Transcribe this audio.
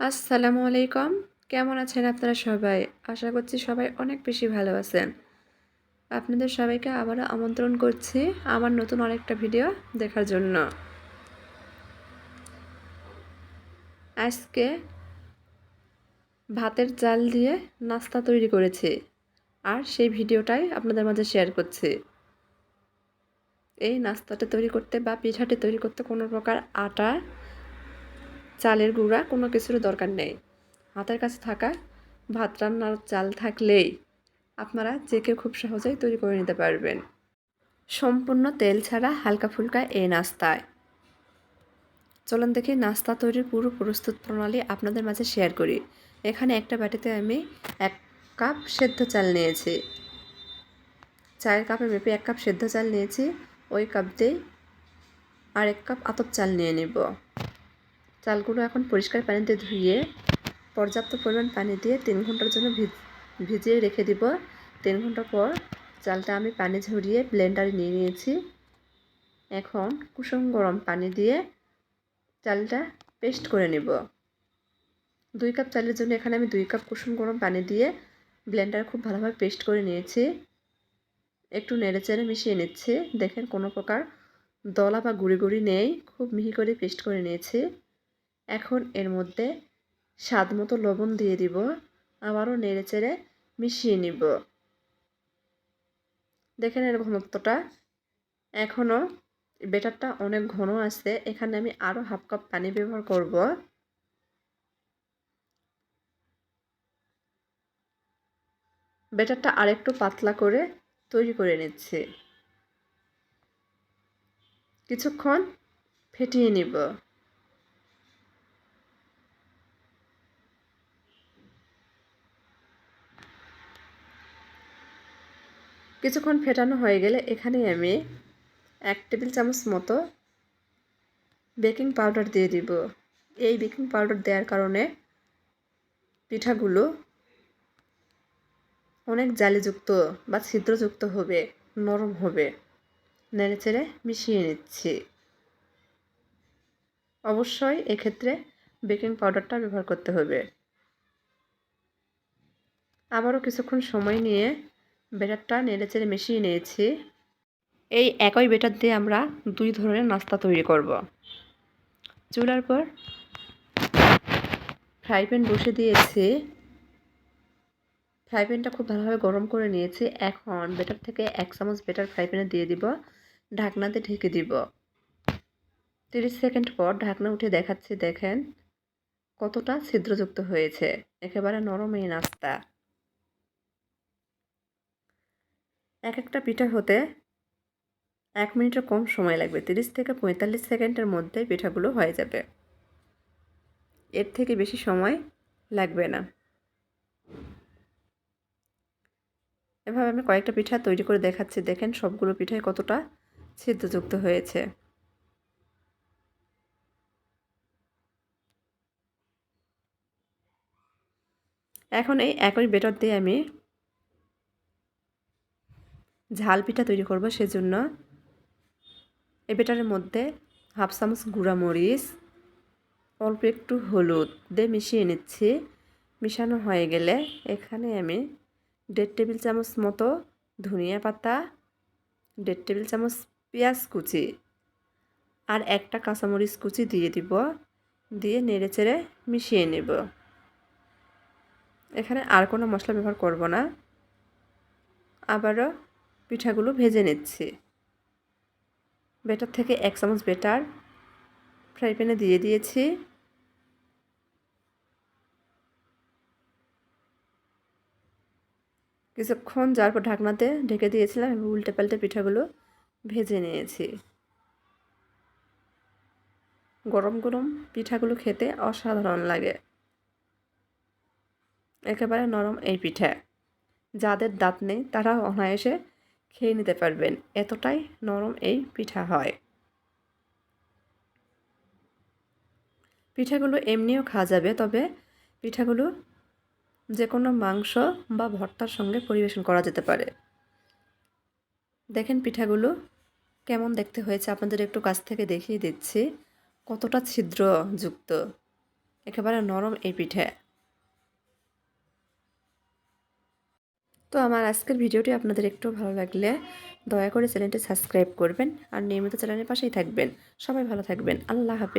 আসসালামু আলাইকুম। কেমন আছেন আপনারা সবাই? আশা করছি সবাই অনেক বেশি ভালো আছেন। আপনাদের সবাইকে আবারও আমন্ত্রণ করছি আমার নতুন অনেকটা ভিডিও দেখার জন্য। আজকে ভাতের চাল দিয়ে নাস্তা তৈরি করেছি আর সেই ভিডিওটাই আপনাদের মাঝে শেয়ার করছি। এই নাস্তাটা তৈরি করতে বা পিঠাটি তৈরি করতে কোনো প্রকার আটা চালের গুঁড়া কোনো কিছুর দরকার নেই। হাতের কাছে থাকা ভাত রান্নার চাল থাকলেই আপনারা যে কেউ খুব সহজেই তৈরি করে নিতে পারবেন। সম্পূর্ণ তেল ছাড়া হালকা ফুলকা এই নাস্তায়। চলুন দেখি নাস্তা তৈরির পুরো প্রস্তুত প্রণালী আপনাদের মাঝে শেয়ার করি। এখানে একটা বাটিতে আমি এক কাপ সেদ্ধ চাল নিয়েছি। চায়ের কাপে মেপে এক কাপ সেদ্ধ চাল নিয়েছি। ওই কাপ দিয়েই আর এক কাপ আতপ চাল নিয়ে নিব। চালগুলো এখন পরিষ্কার পানিতে ধুয়ে পর্যাপ্ত পরিমাণ পানি দিয়ে তিন ঘণ্টার জন্য ভিজিয়ে রেখে দিব। তিন ঘণ্টা পর চালটা আমি পানি ঝরিয়ে ব্লেন্ডারে নিয়ে নিয়েছি। এখন কুসুম গরম পানি দিয়ে চালটা পেস্ট করে নেব। দুই কাপ চালের জন্য এখানে আমি দুই কাপ কুসুম গরম পানি দিয়ে ব্লেন্ডার খুব ভালোভাবে পেস্ট করে নিয়েছি। একটু নেড়ে চেড়ে মিশিয়ে নিচ্ছি। দেখেন কোনো প্রকার দলা বা গুঁড়ি গুঁড়ি নেই। খুব মিহি করে পেস্ট করে নিয়েছি। এখন এর মধ্যে স্বাদ মতো লবণ দিয়ে দিব। আবারও নেড়ে চেড়ে মিশিয়ে নিব। দেখেন এর ঘনত্বটা এখনও বেটারটা অনেক ঘন আছে, এখানে আমি আরও হাফ কাপ পানি ব্যবহার করব। বেটারটা আরেকটু পাতলা করে তৈরি করে নিচ্ছি। কিছুক্ষণ ফেটিয়ে নিব। কিছুক্ষণ ফেটানো হয়ে গেলে এখানে আমি এক টেবিল চামচ মতো বেকিং পাউডার দিয়ে দিব। এই বেকিং পাউডার দেওয়ার কারণে পিঠাগুলো অনেক জালিযুক্ত বা ছিদ্রযুক্ত হবে, নরম হবে। নেড়ে চেড়ে মিশিয়ে নিচ্ছি। অবশ্যই এক্ষেত্রে বেকিং পাউডারটা ব্যবহার করতে হবে। আবারও কিছুক্ষণ সময় নিয়ে বেটারটা নেড়ে চেড়ে মিশিয়ে নিয়েছি। এই একই বেটার দিয়ে আমরা দুই ধরনের নাস্তা তৈরি করব। চুলার পর ফ্রাই প্যান বসে দিয়েছি। ফ্রাই প্যানটা খুব ভালোভাবে গরম করে নিয়েছি। এখন বেটার থেকে এক চামচ বেটার ফ্রাই প্যানে দিয়ে দিব। ঢাকনাতে ঢেকে দিব। তিরিশ সেকেন্ড পর ঢাকনা উঠে দেখাচ্ছি, দেখেন। কতটা ছিদ্রযুক্ত হয়েছে। একেবারে নরম এই নাস্তা। এক একটা পিঠা হতে এক মিনিটের কম সময় লাগবে। তিরিশ থেকে পঁয়তাল্লিশ সেকেন্ডের মধ্যে পিঠাগুলো হয়ে যাবে। এর থেকে বেশি সময় লাগবে না। এভাবে আমি কয়েকটা পিঠা তৈরি করে দেখাচ্ছি। দেখেন সবগুলো পিঠায় কতটা ছিদ্রযুক্ত হয়েছে। এখন এই একই বেটার দিয়ে আমি ঝাল পিঠা তৈরি করব সেজন্য। এ বেটারের মধ্যে হাফ চামচ গুঁড়া মরিচ অল্প একটু হলুদ দিয়ে মিশিয়ে নিচ্ছি। মিশানো হয়ে গেলে এখানে আমি দেড় টেবিল চামচ মতো ধনিয়া পাতা, দেড় টেবিল চামচ পেঁয়াজ কুচি আর একটা কাঁচামরিচ কুচি দিয়ে দিব, দিয়ে নেড়ে চেড়ে মিশিয়ে নেব। এখানে আর কোনো মশলা ব্যবহার করব না। আবারও পিঠাগুলো ভেজে নিচ্ছি। বেটার থেকে এক চামচ বেটার ফ্রাই প্যানে দিয়ে দিয়েছি। কিছুক্ষণ যার পর ঢাকনাতে ঢেকে দিয়েছিলাম এবং উল্টে পাল্টে পিঠাগুলো ভেজে নিয়েছি। গরম গরম পিঠাগুলো খেতে অসাধারণ লাগে। একেবারে নরম এই পিঠা। যাদের দাঁত নেই তারা অনায়াসে খেয়ে নিতে পারবেন। এতটাই নরম এই পিঠা হয়। পিঠাগুলো এমনিও খাওয়া যাবে, তবে পিঠাগুলো যে কোনো মাংস বা ভর্তার সঙ্গে পরিবেশন করা যেতে পারে। দেখেন পিঠাগুলো কেমন দেখতে হয়েছে, আপনাদের একটু কাছ থেকে দেখিয়ে দিচ্ছি। কতটা ছিদ্রযুক্ত, একেবারে নরম এই পিঠে। তো আমার আজকের ভিডিওটি আপনাদের একটু ভালো লাগলে দয়া করে চ্যানেলটি সাবস্ক্রাইব করবেন আর নিয়মিত চ্যানেলের পাশেই থাকবেন। সবাই ভালো থাকবেন। আল্লাহ হাফেজ।